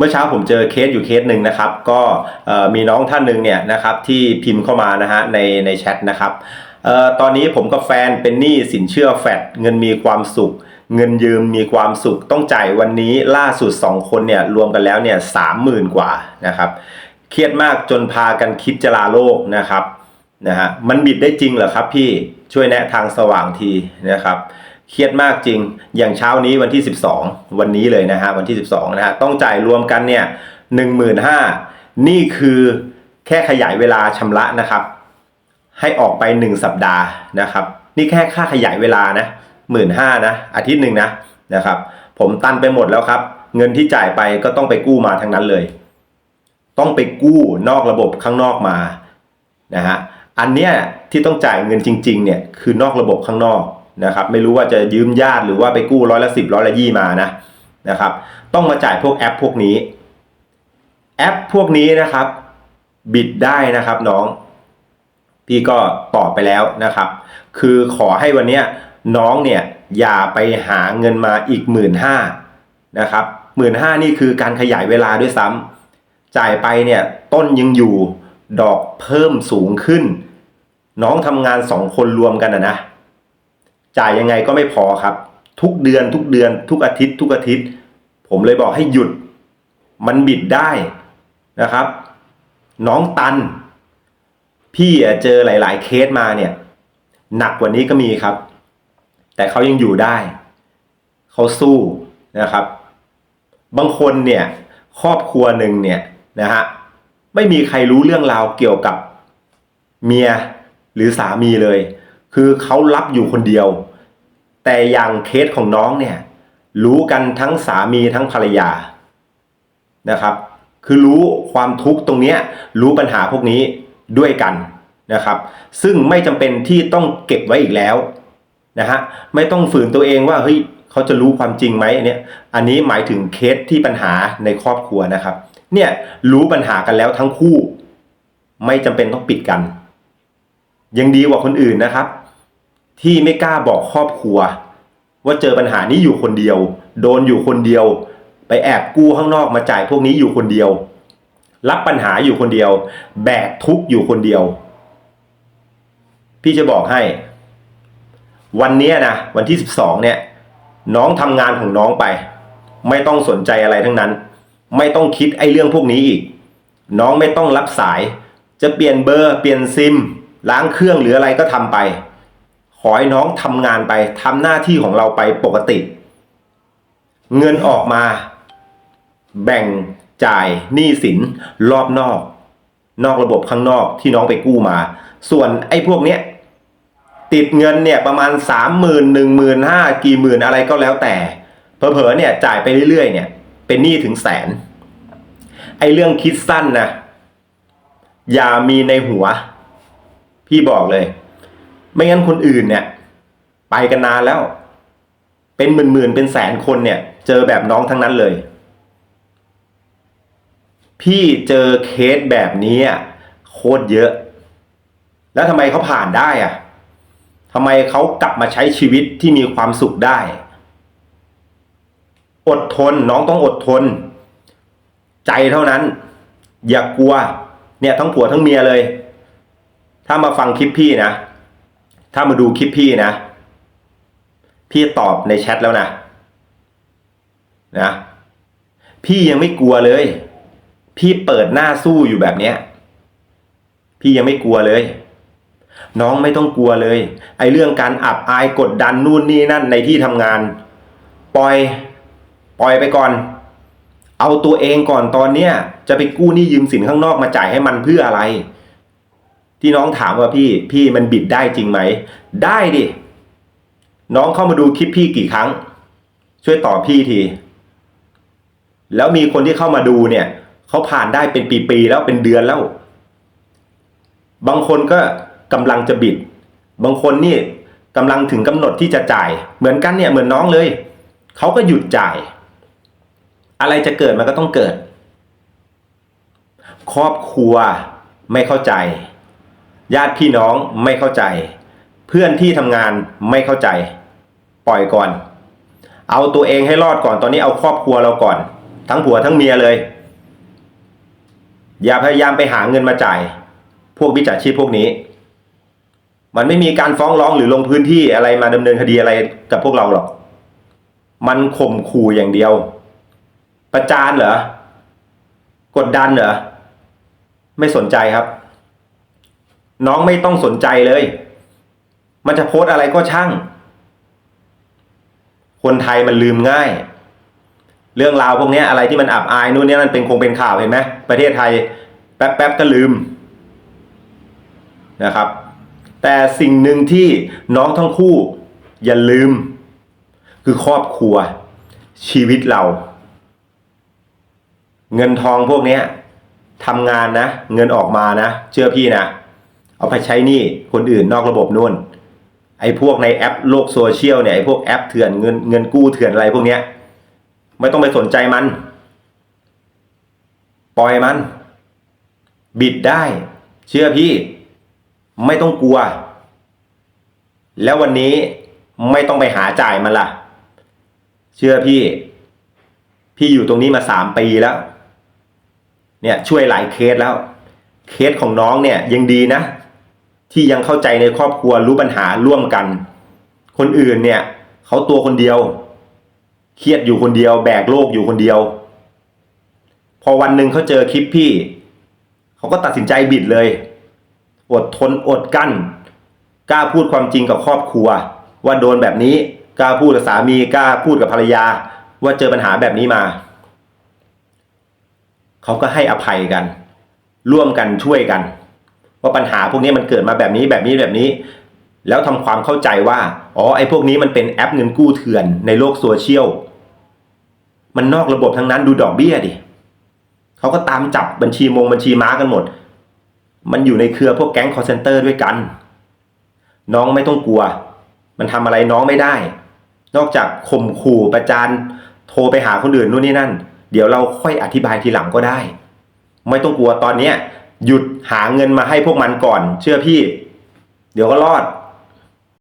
เมื่อเช้าผมเจอเคสอยู่เคสหนึ่งนะครับ ก็มีน้องท่านหนึ่งเนี่ยนะครับที่พิมพ์เข้ามานะฮะในในแชทนะครับออตอนนี้ผมกับแฟนเป็นหนี้สินเชื่อแฟดเงินมีความสุข เงินยืมมีความสุข ต้องจ่ายวันนี้ล่าสุด 2 คนเนี่ยรวมกันแล้วเนี่ยสามหมื่นกว่านะครับเครียดมากจนพากันคิดจะลาโลกนะครับนะฮะมันบิดได้จริงเหรอครับพี่ช่วยแนะทางสว่างทีนะครับ เครียดมากจริง อย่างเช้านี้วันที่ 12 วันนี้เลยนะฮะวันที่ 12นะฮะต้องจ่ายรวมกันเนี่ย15,000นี่คือแค่ขยายเวลาชำระนะครับ ให้ออกไป 1 สัปดาห์นะครับ นี่แค่ค่าขยายเวลานะหมื่นห้านะอาทิตย์หนึ่งนะนะครับ ผมตันไปหมดแล้วครับ เงินที่จ่ายไปก็ต้องไปกู้มาทั้งนั้นเลย ต้องไปกู้นอกระบบข้างนอกมานะฮะอันเนี้ยที่ต้องจ่ายเงินจริง ๆ เนี่ยคือนอกระบบข้างนอก นะครับไม่รู้ว่าจะยืมญาติหรือว่าไปกู้ร้อยละสิบร้อยละยี่มานะนะครับต้องมาจ่ายพวกแอปพวกนี้ แอปพวกนี้นะครับ บิดได้นะครับน้อง พี่ก็ตอบไปแล้วนะครับ คือขอให้วันนี้น้องเนี่ยอย่าไปหาเงินมาอีกหมื่นห้านะครับหมื่นห้านี่คือการขยายเวลาด้วยซ้ำจ่ายไปเนี่ยต้นยังอยู่ดอกเพิ่มสูงขึ้น น้องทำงานสองคนรวมกันนะนะ จ่ายยังไงก็ไม่พอครับ ทุกเดือนทุกเดือนทุกอาทิตย์ ทุกอาทิตย์ ผมเลยบอกให้หยุด มันบิดได้นะครับ น้องตัน พี่เจอหลาย ๆ เคสมาเนี่ย หนักกว่านี้ก็มีครับ แต่เขายังอยู่ได้เขาสู้นะครับ บางคนเนี่ยครอบครัวหนึ่งเนี่ยนะฮะไม่มีใครรู้เรื่องราวเกี่ยวกับเมียหรือสามีเลย คือเขารับอยู่คนเดียว แต่อย่างเคสของน้องเนี่ย รู้กันทั้งสามีทั้งภรรยานะครับ คือรู้ความทุกข์ตรงเนี้ยรู้ปัญหาพวกนี้ด้วยกันนะครับ ซึ่งไม่จำเป็นที่ต้องเก็บไว้อีกแล้วนะฮะไม่ต้องฝืนตัวเองว่าเฮ้ยเขาจะรู้ความจริงไหมอันเนี้ยอันนี้หมายถึงเคสที่ปัญหาในครอบครัวนะครับ เนี่ยรู้ปัญหากันแล้วทั้งคู่ ไม่จำเป็นต้องปิดกัน ยังดีกว่าคนอื่นนะครับ ที่ไม่กล้าบอกครอบครัว ว่าเจอปัญหานี้อยู่คนเดียว โดนอยู่คนเดียว ไปแอบกู้ข้างนอกมาจ่ายพวกนี้อยู่คนเดียว รับปัญหาอยู่คนเดียว แบกทุกข์อยู่คนเดียว พี่จะบอกให้ วันนี้นะวันที่สิบสองเนี่ย น้องทำงานของน้องไป ไม่ต้องสนใจอะไรทั้งนั้น ไม่ต้องคิดไอ้เรื่องพวกนี้อีก น้องไม่ต้องรับสาย จะเปลี่ยนเบอร์ เปลี่ยนซิม ล้างเครื่องหรืออะไรก็ทำไป ขอให้น้องทำงานไปทำหน้าที่ของเราไปปกติ เงินออกมา แบ่งจ่ายหนี้สินรอบนอก นอกระบบข้างนอกที่น้องไปกู้มา ส่วนไอ้พวกเนี้ยติดเงินเนี่ยประมาณสามหมื่นหนึ่งหมื่นห้ากี่หมื่นอะไรก็แล้วแต่เผลอๆเนี่ยจ่ายไปเรื่อยๆเนี่ย เป็นหนี้ถึงแสนไอ้เรื่องคิดสั้นนะอย่ามีในหัว พี่บอกเลย ไม่งั้นคนอื่นเนี่ย ไปกันนานแล้ว เป็นหมื่นๆเป็นแสนคนเนี่ย เจอแบบน้องทั้งนั้นเลย พี่เจอเคสแบบนี้โคตรเยอะ แล้วทำไมเขาผ่านได้อะทำไมเขากลับมาใช้ชีวิตที่มีความสุขได้ อดทนน้องต้องอดทน ใจเท่านั้น อย่ากลัว เนี่ยทั้งผัวทั้งเมียเลย ถ้ามาฟังคลิปพี่นะ ถ้ามาดูคลิปพี่นะ พี่ตอบในแชทแล้วนะ นะ พี่ยังไม่กลัวเลย พี่เปิดหน้าสู้อยู่แบบเนี้ย พี่ยังไม่กลัวเลย น้องไม่ต้องกลัวเลย ไอ้เรื่องการอับอายกดดันนู่นนี่นั่นในที่ทำงาน ปล่อย ปล่อยไปก่อนเอาตัวเองก่อนตอนเนี้ยจะไปกู้หนี้ยืมสินข้างนอกมาจ่ายให้มันเพื่ออะไร ที่น้องถามว่าพี่พี่มันบิดได้จริงไหม ได้ดิ น้องเข้ามาดูคลิปพี่กี่ครั้ง ช่วยตอบพี่ที แล้วมีคนที่เข้ามาดูเนี่ยเขาผ่านได้เป็นปีๆแล้วเป็นเดือนแล้ว บางคนก็กำลังจะบิด บางคนนี่กำลังถึงกำหนดที่จะจ่าย เหมือนกันเนี่ยเหมือนน้องเลยเขาก็หยุดจ่าย อะไรจะเกิดมันก็ต้องเกิด ครอบครัวไม่เข้าใจ ญาติพี่น้องไม่เข้าใจ เพื่อนที่ทำงานไม่เข้าใจ ปล่อยก่อน เอาตัวเองให้รอดก่อนตอนนี้เอาครอบครัวเราก่อน ทั้งผัวทั้งเมียเลย อย่าพยายามไปหาเงินมาจ่าย พวกวิจาชีพพวกนี้ มันไม่มีการฟ้องร้องหรือลงพื้นที่อะไรมาดำเนินคดีอะไรกับพวกเราหรอก มันข่มขู่อย่างเดียว ประจานเหรอกดดันเหรอไม่สนใจครับ น้องไม่ต้องสนใจเลย มันจะโพสอะไรก็ช่าง คนไทยมันลืมง่าย เรื่องราวพวกนี้อะไรที่มันอับอายนู่นนี่มันเป็นคงเป็นข่าวเห็นไหมประเทศไทยแป๊บแป๊บๆก็ลืมนะครับ แต่สิ่งหนึ่งที่น้องทั้งคู่ อย่าลืม คือครอบครัว ชีวิตเรา เงินทองพวกนี้ทำงานนะ เงินออกมานะ เชื่อพี่นะ เอาไปใช้หนี้คนอื่นนอกระบบนู่น ไอ้พวกในแอปโลกโซเชียลเนี่ยไอ้พวกแอปเถื่อนเงินเงินกู้เถื่อนอะไรพวกเนี้ยไม่ต้องไปสนใจมัน ปล่อยมัน บิดได้ เชื่อพี่ ไม่ต้องกลัว แล้ววันนี้ไม่ต้องไปหาจ่ายมันล่ะ เชื่อพี่ พี่อยู่ตรงนี้มาสามปีแล้ว เนี่ยช่วยหลายเคสแล้ว เคสของน้องเนี่ยยังดีนะ ที่ยังเข้าใจในครอบครัวรู้ปัญหาร่วมกัน คนอื่นเนี่ยเขาตัวคนเดียว เครียดอยู่คนเดียว แบกโลกอยู่คนเดียว พอวันหนึ่งเขาเจอคลิปพี่ เขาก็ตัดสินใจบิดเลย อดทนอดกั้นกล้าพูดความจริงกับครอบครัว ว่าโดนแบบนี้กล้าพูดกับสามีกล้าพูดกับภรรยา ว่าเจอปัญหาแบบนี้มาเขาก็ให้อภัยกัน ร่วมกันช่วยกัน ว่าปัญหาพวกนี้มันเกิดมาแบบนี้แบบนี้แบบนี้ แล้วทำความเข้าใจว่าอ๋อไอ้พวกนี้มันเป็นแอปเงินกู้เถื่อนในโลกโซเชียลมันนอกระบบทั้งนั้นดูดอกเบี้ยดิเขาก็ตามจับบัญชีมงบัญชีม้ากันหมด มันอยู่ในเครือพวกแก๊งคอร์เซนเตอร์ด้วยกัน น้องไม่ต้องกลัว มันทำอะไรน้องไม่ได้ นอกจากข่มขู่ประจานโทรไปหาคนอื่นนู่นนี่นั่น เดี๋ยวเราค่อยอธิบายทีหลังก็ได้ ไม่ต้องกลัวตอนเนี้ย หยุดหาเงินมาให้พวกมันก่อน เชื่อพี่ เดี๋ยวก็รอด